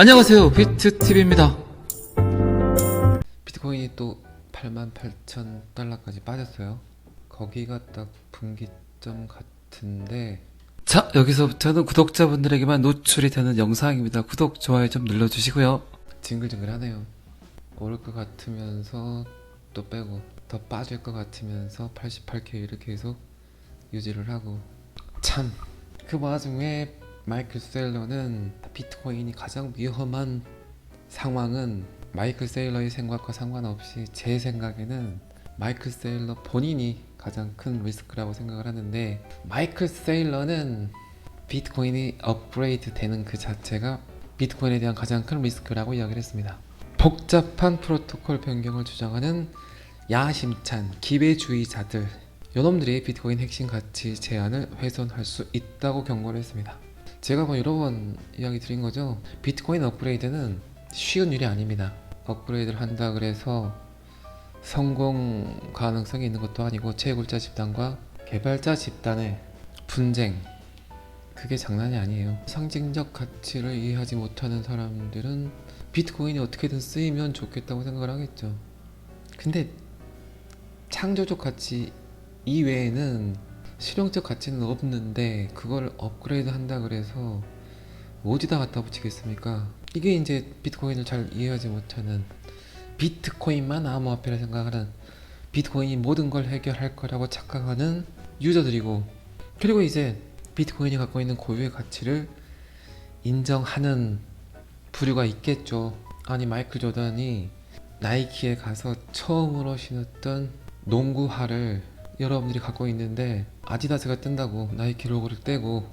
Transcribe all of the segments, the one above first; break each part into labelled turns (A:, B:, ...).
A: 안녕하세요. 비트TV입니다. 비트코인이 또 88,000달러까지 빠졌어요. 거기가 딱 분기점 같은데. 자 여기서부터는 구독자분들에게만 노출이 되는 영상입니다. 구독 좋아요 좀 눌러주시고요. 징글징글하네요. 오를 것 같으면서 또 빼고 더 빠질 것 같으면서 88K를 계속 유지를 하고. 참. 그 와중에 마이클 세일러는 비트코인이 가장 위험한 상황은 마이클 세일러의 생각과 상관없이 제 생각에는 마이클 세일러 본인이 가장 큰 리스크라고 생각을 하는데 마이클 세일러는 비트코인이 업그레이드 되는 그 자체가 비트코인에 대한 가장 큰 리스크라고 이야기를 했습니다. 복잡한 프로토콜 변경을 주장하는 야심찬 기회주의자들 요놈들이 비트코인 핵심 가치 제한을 훼손할 수 있다고 경고를 했습니다. 제가 뭐 여러 번 이야기 드린 거죠. 비트코인 업그레이드는 쉬운 일이 아닙니다. 업그레이드를 한다 그래서 성공 가능성이 있는 것도 아니고 채굴자 집단과 개발자 집단의 분쟁 그게 장난이 아니에요. 상징적 가치를 이해하지 못하는 사람들은 비트코인이 어떻게든 쓰이면 좋겠다고 생각을 하겠죠. 근데 창조적 가치 이외에는 실용적 가치는 없는데 그걸 업그레이드 한다 그래서 어디다 갖다 붙이겠습니까? 이게 이제 비트코인을 잘 이해하지 못하는 비트코인만 암호화폐라 생각하는 비트코인이 모든 걸 해결할 거라고 착각하는 유저들이고 그리고 이제 비트코인이 갖고 있는 고유의 가치를 인정하는 부류가 있겠죠. 아니 마이클 조던이 나이키에 가서 처음으로 신었던 농구화를 여러분들이 갖고 있는데 아디다스가 뜬다고 나이키 로고를 떼고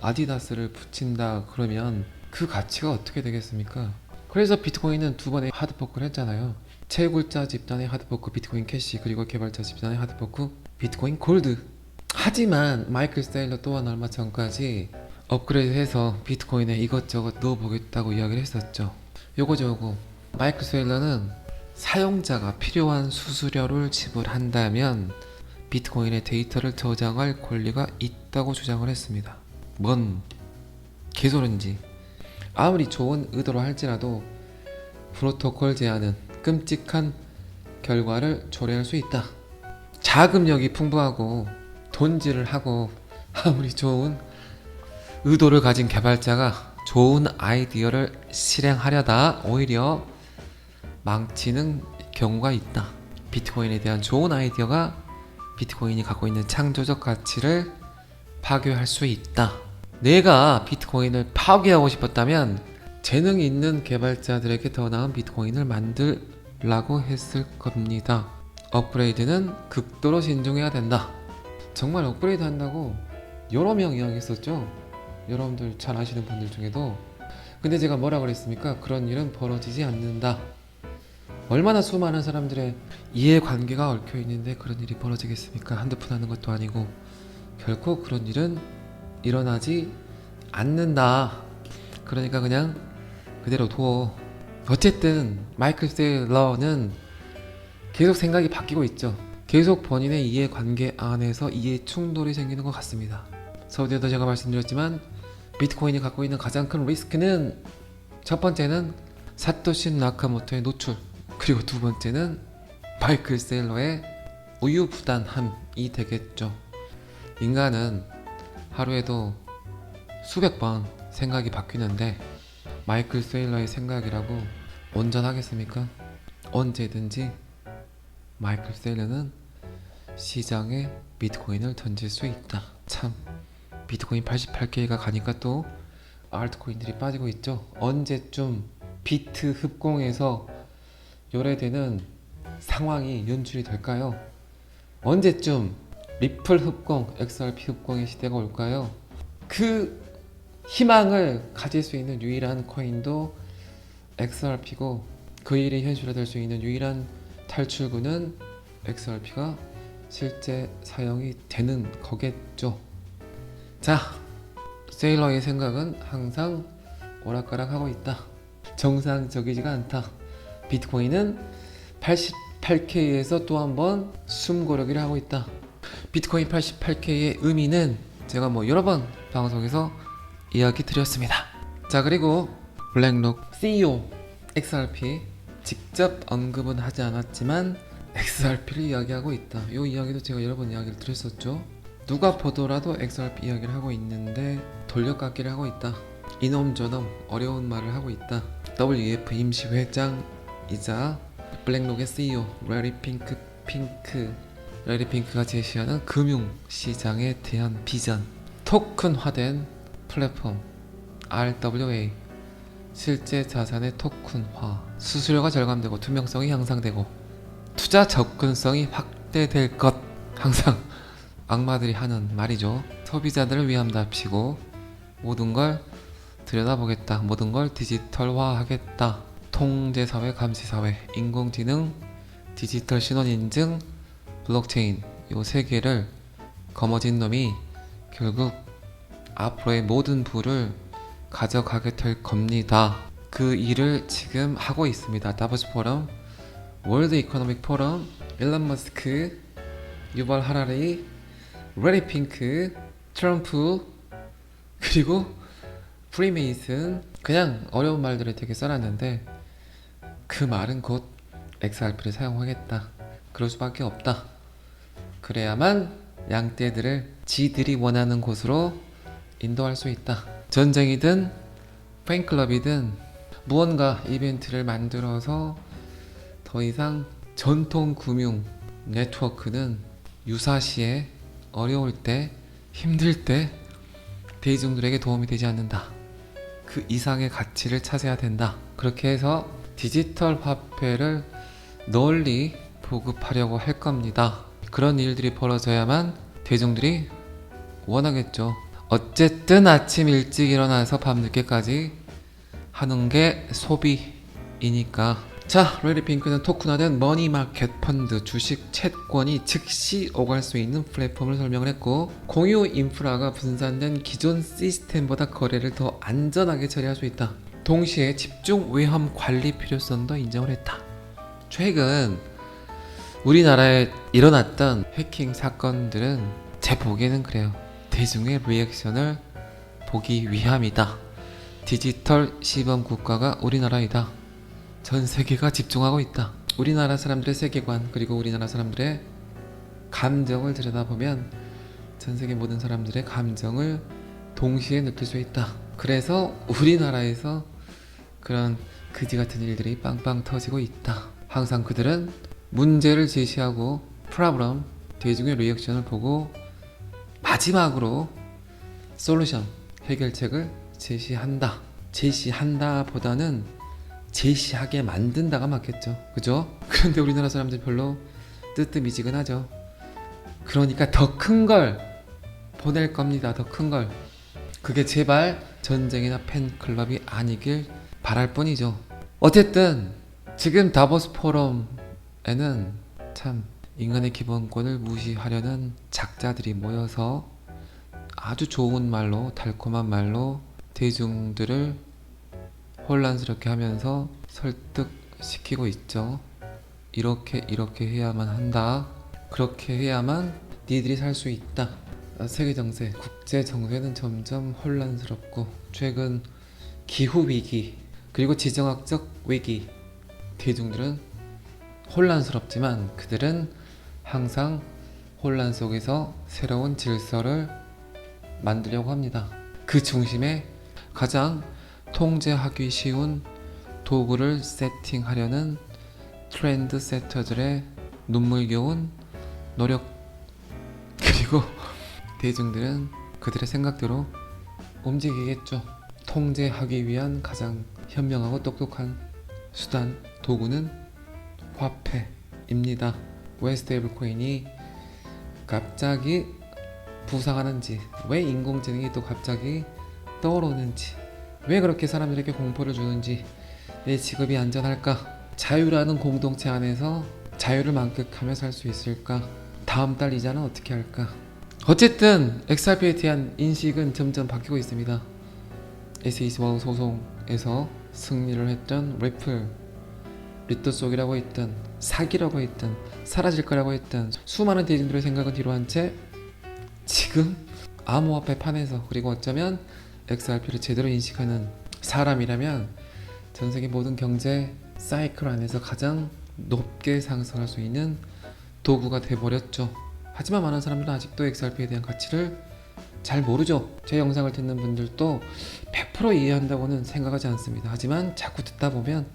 A: 아디다스를 붙인다 그러면 그 가치가 어떻게 되겠습니까? 그래서 비트코인은 두 번의 하드포크를 했잖아요. 채굴자 집단의 하드포크 비트코인 캐시 그리고 개발자 집단의 하드포크 비트코인 골드. 하지만 마이클 세일러 또한 얼마 전까지 업그레이드해서 비트코인에 이것저것 넣어보겠다고 이야기를 했었죠. 요거 저거 마이클 세일러는 사용자가 필요한 수수료를 지불한다면 비트코인의 데이터를 저장할 권리가 있다고 주장을 했습니다. 뭔 개소리인지 아무리 좋은 의도로 할지라도 프로토콜 제한은 끔찍한 결과를 초래할 수 있다. 자금력이 풍부하고 돈질을 하고 아무리 좋은 의도를 가진 개발자가 좋은 아이디어를 실행하려다 오히려 망치는 경우가 있다. 비트코인에 대한 좋은 아이디어가 비트코인이 갖고 있는 창조적 가치를 파괴할 수 있다. 내가 비트코인을 파괴하고 싶었다면 재능 있는 개발자들에게 더 나은 비트코인을 만들라고 했을 겁니다. 업그레이드는 극도로 신중해야 된다. 정말 업그레이드 한다고 여러 명 이야기했었죠. 여러분들 잘 아시는 분들 중에도 근데 제가 뭐라 그랬습니까? 그런 일은 벌어지지 않는다. 얼마나 수많은 사람들의 이해관계가 얽혀 있는데 그런 일이 벌어지겠습니까? 한두 푼 하는 것도 아니고 결코 그런 일은 일어나지 않는다. 그러니까 그냥 그대로 둬. 어쨌든 마이클 세일러는 계속 생각이 바뀌고 있죠. 계속 본인의 이해관계 안에서 이해 충돌이 생기는 것 같습니다. 서두에도 제가 말씀드렸지만 비트코인이 갖고 있는 가장 큰 리스크는 첫 번째는 사토시 나카모토의 노출 그리고 두 번째는 마이클 세일러의 우유부단함이 되겠죠. 인간은 하루에도 수백 번 생각이 바뀌는데 마이클 세일러의 생각이라고 온전하겠습니까? 언제든지 마이클 세일러는 시장에 비트코인을 던질 수 있다. 참 비트코인 88K가 가니까 또 알트코인들이 빠지고 있죠. 언제쯤 비트 흡공에서 요래되는 상황이 연출이 될까요? 언제쯤 리플 흡공, XRP 흡공의 시대가 올까요? 그 희망을 가질 수 있는 유일한 코인도 XRP고 그 일이 현실화될 수 있는 유일한 탈출구는 XRP가 실제 사용이 되는 거겠죠. 자, 세일러의 생각은 항상 오락가락하고 있다. 정상적이지가 않다. 비트코인은 88K에서 또 한 번 숨고르기를 하고 있다. 비트코인 88K의 의미는 제가 뭐 여러 번 방송에서 이야기 드렸습니다. 자, 그리고 블랙록 CEO XRP 직접 언급은 하지 않았지만 XRP를 이야기하고 있다. 이 이야기도 제가 여러 번 이야기를 드렸었죠. 누가 보더라도 XRP 이야기를 하고 있는데 돌려깎기를 하고 있다. 이놈 저놈 어려운 말을 하고 있다. WF 임시 회장 이자 블랙록의 CEO 레리 핑크 핑크 레리 핑크가 제시하는 금융 시장에 대한 비전 토큰화된 플랫폼 RWA 실제 자산의 토큰화 수수료가 절감되고 투명성이 향상되고 투자 접근성이 확대될 것. 항상 악마들이 하는 말이죠. 소비자들을 위함답시고 모든 걸 들여다보겠다 모든 걸 디지털화하겠다 통제사회 감시사회 인공지능 디지털 신원인증 블록체인 요 세 개를 거머쥔 놈이 결국 앞으로의 모든 부를 가져가게 될 겁니다. 그 일을 지금 하고 있습니다. 다보스 포럼, 월드 이코노믹 포럼, 일론 머스크, 유발 하라리, 레리 핑크, 트럼프, 그리고 프리메이슨 그냥 어려운 말들을 되게 써놨는데 그 말은 곧 XRP를 사용하겠다. 그럴 수밖에 없다. 그래야만 양떼들을 지들이 원하는 곳으로 인도할 수 있다. 전쟁이든 팬클럽이든 무언가 이벤트를 만들어서 더 이상 전통 금융 네트워크는 유사시에 어려울 때 힘들 때 대중들에게 도움이 되지 않는다. 그 이상의 가치를 찾아야 된다. 그렇게 해서 디지털 화폐를 널리 보급하려고 할 겁니다. 그런 일들이 벌어져야만 대중들이 원하겠죠. 어쨌든 아침 일찍 일어나서 밤늦게까지 하는 게 소비이니까. 자, 레디핑크는 토큰화된 머니마켓 펀드 주식 채권이 즉시 오갈 수 있는 플랫폼을 설명을 했고 공유 인프라가 분산된 기존 시스템보다 거래를 더 안전하게 처리할 수 있다. 동시에 집중 외환 관리 필요성도 인정을 했다. 최근 우리나라에 일어났던 해킹 사건들은 제 보기에는 그래요. 대중의 리액션을 보기 위함이다. 디지털 시범 국가가 우리나라이다. 전 세계가 집중하고 있다. 우리나라 사람들의 세계관 그리고 우리나라 사람들의 감정을 들여다보면 전 세계 모든 사람들의 감정을 동시에 느낄 수 있다. 그래서 우리나라에서 그런 그지 같은 일들이 빵빵 터지고 있다. 항상 그들은 문제를 제시하고 프라브럼 대중의 리액션을 보고 마지막으로 솔루션 해결책을 제시한다. 제시한다 보다는 제시하게 만든다가 맞겠죠. 그죠? 그런데 우리나라 사람들 별로 뜨뜻미지근하죠. 그러니까 더 큰 걸 보낼 겁니다. 더 큰 걸. 그게 제발 전쟁이나 팬클럽이 아니길 바랄 뿐이죠. 어쨌든 지금 다보스 포럼에는 참 인간의 기본권을 무시하려는 작자들이 모여서 아주 좋은 말로 달콤한 말로 대중들을 혼란스럽게 하면서 설득시키고 있죠. 이렇게 이렇게 해야만 한다. 그렇게 해야만 니들이 살 수 있다. 아, 세계 정세, 국제 정세는 점점 혼란스럽고 최근 기후 위기 그리고 지정학적 위기 대중들은 혼란스럽지만 그들은 항상 혼란 속에서 새로운 질서를 만들려고 합니다. 그 중심에 가장 통제하기 쉬운 도구를 세팅하려는 트렌드 세터들의 눈물겨운 노력 그리고 대중들은 그들의 생각대로 움직이겠죠. 통제하기 위한 가장 현명하고 똑똑한 수단 도구는 화폐입니다. 왜 스테이블 코인이 갑자기 부상하는지 왜 인공지능이 또 갑자기 떠오르는지 왜 그렇게 사람들에게 공포를 주는지 내 직업이 안전할까? 자유라는 공동체 안에서 자유를 만끽하며 살 수 있을까? 다음 달 이자는 어떻게 할까? 어쨌든 XRP에 대한 인식은 점점 바뀌고 있습니다. SEC1 소송에서 승리를 했던 래플 리터 속이라고 했던 사기라고 했던 사라질 거라고 했던 수많은 대중들의 생각은 뒤로 한 채 지금 암호화폐 판에서 그리고 어쩌면 XRP를 제대로 인식하는 사람이라면 전 세계 모든 경제 사이클 안에서 가장 높게 상승할 수 있는 도구가 돼버렸죠. 하지만 많은 사람들은 아직도 XRP에 대한 가치를 잘 모르죠. 제 영상을 듣는 분들도 100% 이해한다고는 생각하지 않습니다. 하지만 자꾸 듣다 보면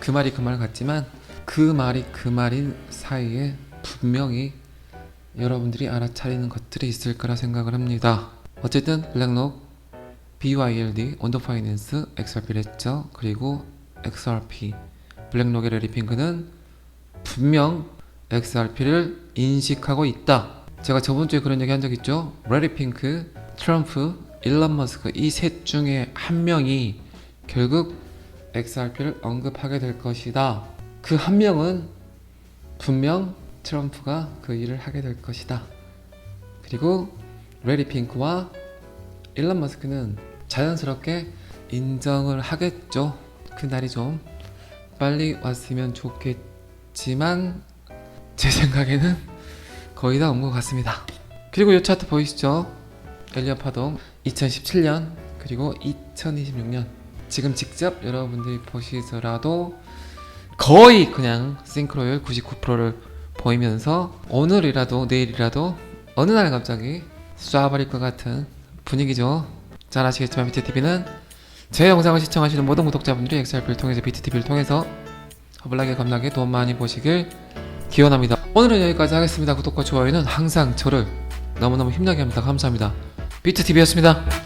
A: 그 말이 그 말 같지만 그 말이 그 말인 사이에 분명히 여러분들이 알아차리는 것들이 있을 거라 생각을 합니다. 어쨌든 블랙록, BYLD, 원더파이낸스, XRP 랬죠. 그리고 XRP, 블랙록의 레리핑크는 분명 XRP를 인식하고 있다. 제가 저번 주에 그런 얘기 한 적 있죠. 레리핑크, 트럼프, 일론 머스크 이 셋 중에 한 명이 결국 XRP를 언급하게 될 것이다. 그 한 명은 분명 트럼프가 그 일을 하게 될 것이다. 그리고 레리 핑크와 일론 머스크는 자연스럽게 인정을 하겠죠. 그 날이 좀 빨리 왔으면 좋겠지만 제 생각에는 거의 다 온 것 같습니다. 그리고 이 차트 보이시죠? 엘리엇 파동 2017년 그리고 2026년 지금 직접 여러분들이 보시더라도 거의 그냥 싱크로율 99%를 보이면서 오늘이라도 내일이라도 어느 날 갑자기 쏴버릴 것 같은 분위기죠. 잘 아시겠지만 비트TV는 제 영상을 시청하시는 모든 구독자분들이 XRP를 통해서 비트TV를 통해서 허블나게 겁나게 돈 많이 보시길 기원합니다. 오늘은 여기까지 하겠습니다. 구독과 좋아요는 항상 저를 너무너무 힘나게 합니다. 감사합니다. 비트TV였습니다.